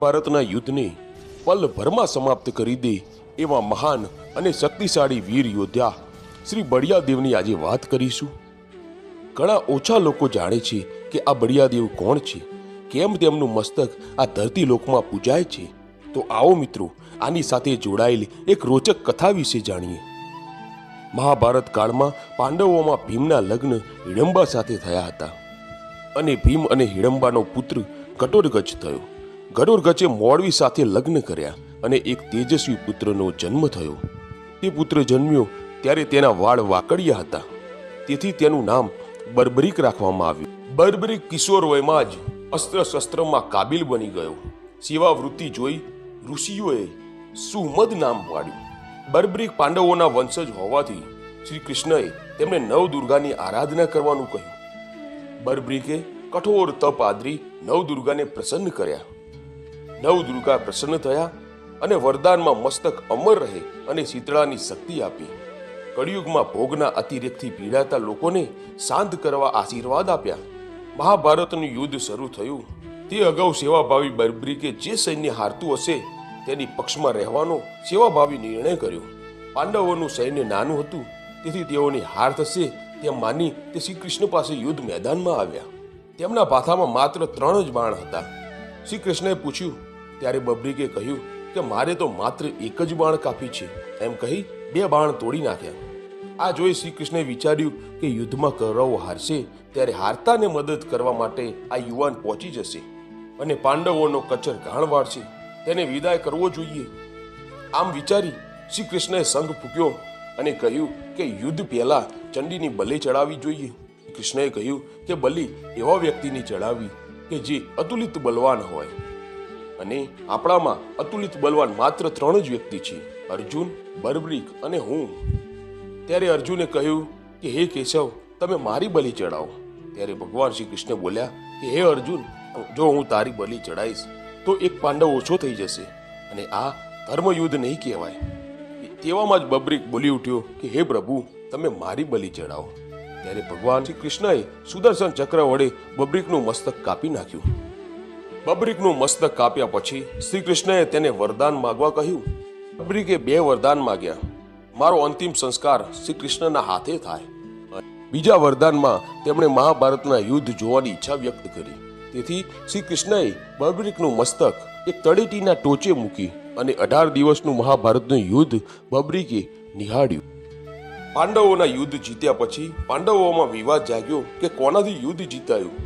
ભારતના યુદ્ધને પલભરમાં સમાપ્ત કરી દે એવા મહાન અને શક્તિશાળી વીર યોદ્ધા શ્રી બળિયાદેવની આજે વાત કરીશું. ઘણા ઓછા લોકો જાણે છે કે આ બળિયાદેવ કોણ છે, કેમ તેમનું મસ્તક આ ધરતી લોકમાં પૂજાય છે? તો આવો મિત્રો, આની સાથે જોડાયેલી એક રોચક કથા વિશે જાણીએ. મહાભારત કાળમાં પાંડવોમાં ભીમના લગ્ન હિડંબા સાથે થયા હતા. અને ભીમ અને હિડંબાનો પુત્ર કટોરગજ થયો. ઘટોરગજે મોડવી સાથે લગ્ન કર્યા અને એક તેજસ્વી પુત્રનો જન્મ થયો. તે પુત્ર જન્મ્યો ત્યારે તેના વાળ વાકડિયા હતા. તેથી તેનું નામ બર્બરીક રાખવામાં આવ્યું. બર્બરીક કિશોર વયમાં જ અસ્ત્ર શસ્ત્રમાં કાબિલ બની ગયો. સેવા વૃત્તિ જોઈ ઋષિઓએ સુમદ નામ પાડ્યું. બર્બરીક પાંડવોના વંશજ હોવાથી શ્રી કૃષ્ણએ તેમણે નવ દુર્ગાની આરાધના કરવાનું કહ્યું. બર્બરીકે કઠોર તપ આદરી નવ દુર્ગાને પ્રસન્ન કર્યા. નવ દુર્ગા પ્રસન્ન થયા અને વરદાનમાં મસ્તક અમર રહે અને શીતળાની શક્તિ આપી. કળિયુગમાં ભોગના અતિરેકથી પીડાતા લોકોને શાંત કરવા આશીર્વાદ આપ્યા. મહાભારતનું યુદ્ધ શરૂ થયું. તે અગાઉ સેવાભાવી બર્બરીકે જે સૈન્ય હારતું હશે તેની પક્ષમાં રહેવાનો સેવાભાવી નિર્ણય કર્યો. પાંડવોનું સૈન્ય નાનું હતું, તેથી તેઓની હાર થશે તેમ માની તે શ્રી કૃષ્ણ પાસે યુદ્ધ મેદાનમાં આવ્યા. તેમના ભાથામાં માત્ર ત્રણ જ બાણ હતા. શ્રી કૃષ્ણએ પૂછ્યું ત્યારે બબરીકે કહ્યું કે મારે તો માત્ર એક જ બાણ કાપી છે. એમ કહી બે બાણ તોડી નાખ્યા. આ જોઈ શ્રી કૃષ્ણે વિચાર્યું કે યુદ્ધમાં કૌરવો હારશે, ત્યારે હારતાને મદદ કરવા માટે આ યુવાન પહોંચી જશે અને પાંડવોનો કચર ઘાણ વાળશે. તેને વિદાય કરવો જોઈએ. આમ વિચારી શ્રી કૃષ્ણએ સંઘ ફૂક્યો અને કહ્યું કે યુદ્ધ પહેલા ચંડીની બલિ ચડાવવી જોઈએ. કૃષ્ણએ કહ્યું કે બલિ એવા વ્યક્તિની ચડાવવી કે જે અતુલિત બલવાન હોય. અને આપણામાં અતુલિત બલવાન માત્ર ત્રણ જ વ્યક્તિ છે, અર્જુન, બર્બરીક અને હું. ત્યારે અર્જુને કહ્યું કે, હે કેશવ, તમે મારી બલિ ચડાવો ત્યારે ભગવાન શ્રી કૃષ્ણ બોલ્યા કે, હે અર્જુન, જો હું તારી બલિ ચડાઈશ તો એક પાંડવ ઓછો થઈ જશે અને આ ધર્મયુદ્ધ નહીં કહેવાય. તેવામાં જ બબ્રિક બોલી ઉઠ્યો કે, હે પ્રભુ, તમે મારી બલિ ચડાવો ત્યારે ભગવાન શ્રી કૃષ્ણએ સુદર્શન ચક્ર વડે બબ્રિકનું મસ્તક કાપી નાખ્યું. બબ્રીકનું મસ્તક કાપ્યા પછી શ્રી કૃષ્ણએ તેને વરદાન માગવા કહ્યું. બબ્રિકે બે વરદાન માગ્યા. મારો અંતિમ સંસ્કાર શ્રી કૃષ્ણના હાથે થાય. બીજા વરદાનમાં તેમણે મહાભારતના યુદ્ધ જોવાની ઈચ્છા વ્યક્ત કરી. તેથી શ્રી કૃષ્ણએ બબ્રિકનું મસ્તક એક તળેટીના ટોચે મૂકી અને અઢાર દિવસનું મહાભારતનું યુદ્ધ બબ્રિકે નિહાળ્યું. પાંડવોના યુદ્ધ જીત્યા પછી પાંડવોમાં વિવાદ જાગ્યો કે કોનાથી યુદ્ધ જીતાયું?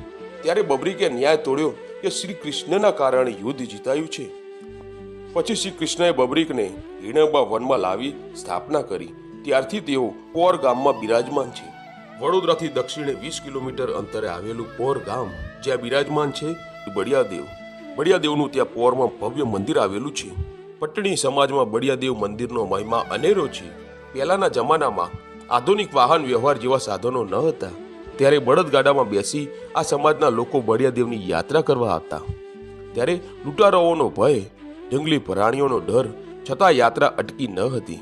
ત્યારે બબ્રિકે ન્યાય તોડ્યો કે શ્રી કૃષ્ણના કારણે યુદ્ધ જીતાયું છે. પછી શ્રી કૃષ્ણએ બબરીકને હિણબા વનમાં લાવી સ્થાપના કરી. ત્યારથી તેઓ પોર ગામમાં બિરાજમાન છે. વડોદરાથી દક્ષિણે વીસ કિલોમીટર અંતરે આવેલું પોર ગામ જ્યાં બિરાજમાન છે બડિયાદેવ બળિયાદેવનું ત્યાં પોરમાં ભવ્ય મંદિર આવેલું છે. પટણી સમાજમાં બળિયાદેવ મંદિરનો મહિમા અનેરો છે. પહેલાના જમાનામાં આધુનિક વાહન વ્યવહાર જેવા સાધનો ન હતા. ત્યારે બળદગાડામાં બેસી આ સમાજના લોકો બળિયાદેવની યાત્રા કરવા આવતા. ત્યારે લૂંટારાઓનો ભય, જંગલી પ્રાણીઓનો ડર છતાં યાત્રા અટકી ન હતી.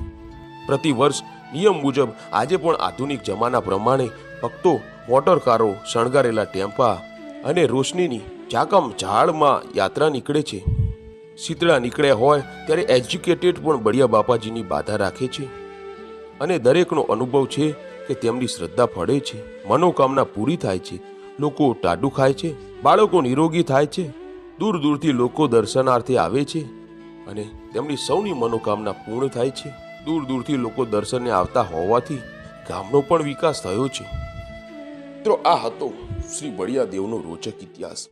પ્રતિ વર્ષ નિયમ મુજબ આજે પણ આધુનિક જમાના પ્રમાણે ભક્તો, મોટરકારો, શણગારેલા ટેમ્પા અને રોશનીની ચાકમ ઝાડમાં યાત્રા નીકળે છે. શીતળા નીકળ્યા હોય ત્યારે એજ્યુકેટેડ પણ બળિયા બાપાજીની બાધા રાખે છે. અને દરેકનો અનુભવ છે કે તેમની શ્રદ્ધા ફળે છે, મનોકામના પૂરી થાય છે, લોકો ટાડુ ખાય છે, બાળકો નિરોગી થાય છે, દૂર દૂરથી લોકો દર્શનાર્થે આવે છે અને તેમની સૌની મનોકામના પૂર્ણ થાય છે. દૂર દૂરથી લોકો દર્શને આવતા હોવાથી ગામનો પણ વિકાસ થયો છે. મિત્રો, આ હતો શ્રી બળિયા દેવનો રોચક ઇતિહાસ.